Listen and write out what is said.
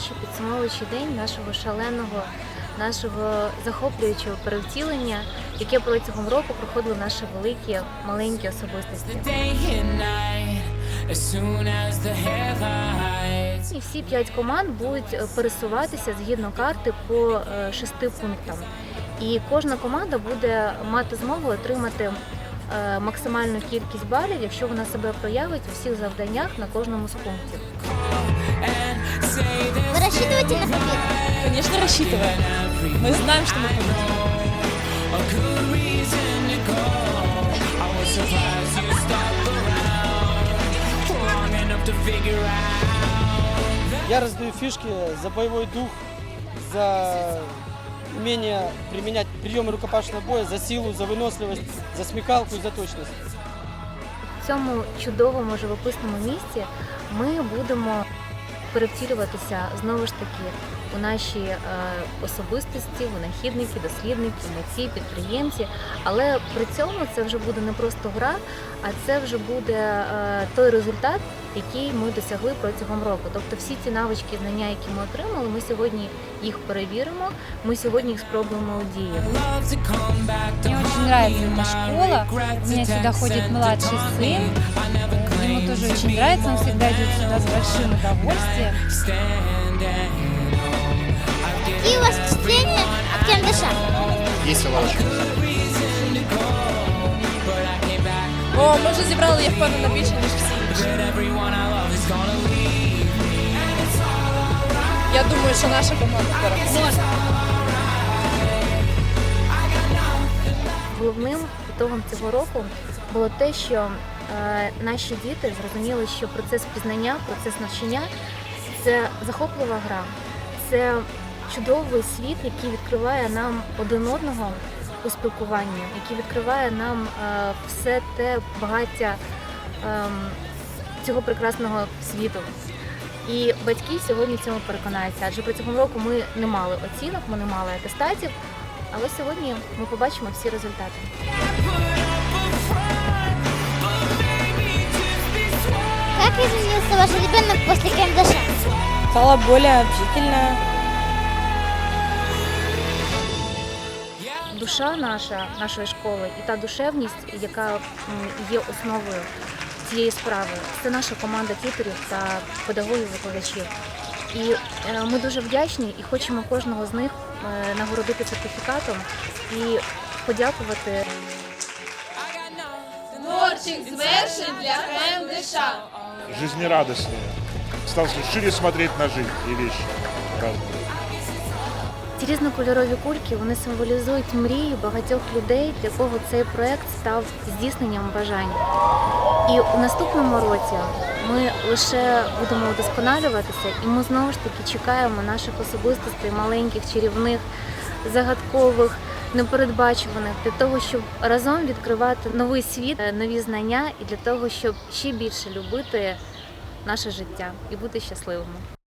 ще підсумовуючий день нашого шаленого, нашого захоплюючого перевтілення, яке протягом року проходили наші великі маленькі особистості. І всі п'ять команд будуть е, пересуватися згідно карти по е, шести пунктам. І кожна команда буде мати змогу отримати е, максимальну кількість балів, якщо вона себе проявить у всіх завданнях на кожному з пунктів. Вы рассчитываете на победу? Конечно, рассчитываем. Мы знаем, что мы победим. Я раздаю фишки за боевой дух, за умение применять приемы рукопашного боя, за силу, за выносливость, за смекалку и за точность. В цьому чудовому живописному місці ми будемо перевтілюватися знову ж таки у наші е, особистості, винахідники, дослідники, митці, підприємці. Але при цьому це вже буде не просто гра, а це вже буде е, той результат, який ми досягли протягом року. Тобто всі ці навички, знання, які ми отримали, ми сьогодні їх перевіримо. Ми сьогодні їх спробуємо у дії. очень нравится эта my школа. У сюда attacks младший сын. Ему тоже очень нравится, он всегда идет сюда с большим удовольствием. Какие у вас впечатления от Кендыша? Весело очень. О, ми вже зібрали, я впевнена, більше, ніж всі. Я думаю, що наша команда переможе. Головним ітогом цього року було те, що наші діти зрозуміли, що процес пізнання, процес навчання це захоплива гра, це чудовий світ, який відкриває нам один одного у спілкуванні, який відкриває нам е, все те багаття ем, цього прекрасного світу. І батьки сьогодні в цьому переконаються, адже протягом року ми не мали оцінок, ми не мали атестатів, але сьогодні ми побачимо всі результати. Как изменился ваш ребенок после Кендыша? Стала более общительная. Душа наша, нашої школи і та душевність, яка є основою цієї справи, це наша команда тітерів та педагогів викладачів. І е, ми дуже вдячні і хочемо кожного з них е, нагородити сертифікатом і подякувати Творчих звершень для КМДШ. Жизнерадостнее. Стал шире смотреть на жизнь и вещи. разные. Ці різнокольорові кульки вони символізують мрії багатьох людей, для кого цей проект став здійсненням бажань. І у наступному році ми лише будемо удосконалюватися, і ми знову ж таки чекаємо наших особистостей, маленьких, чарівних, загадкових, непередбачуваних, для того, щоб разом відкривати новий світ, е, нові знання і для того, щоб ще більше любити наше життя і бути щасливими.